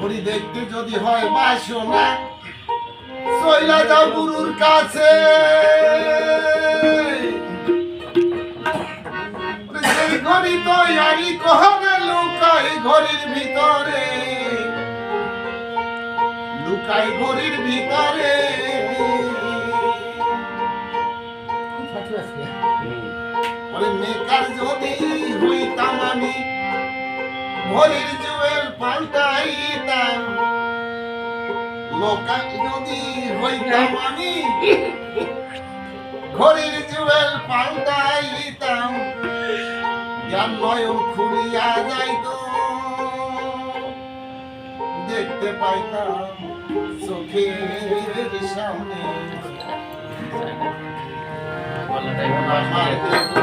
ঘড়ি দেখতে যদি হয় বাসো না। চইলা যাও গুরুর কাছে। ঘড়ি তো আরি কহনে লুকাই ঘড়ির ভিতরে। লুকাই ঘড়ির ভিতরে। মেকার যদি হইতাম আমি, ঘড়ির পাল্টাইতাম। লোকা যদি হইতাম আমি ঘড়ির জুয়েল পাল্টাইতাম। জ্ঞান নয়ন খুলিয়া যাইতো দেখতে পাইতাম চোখের সামনে। আমার ঘড়ি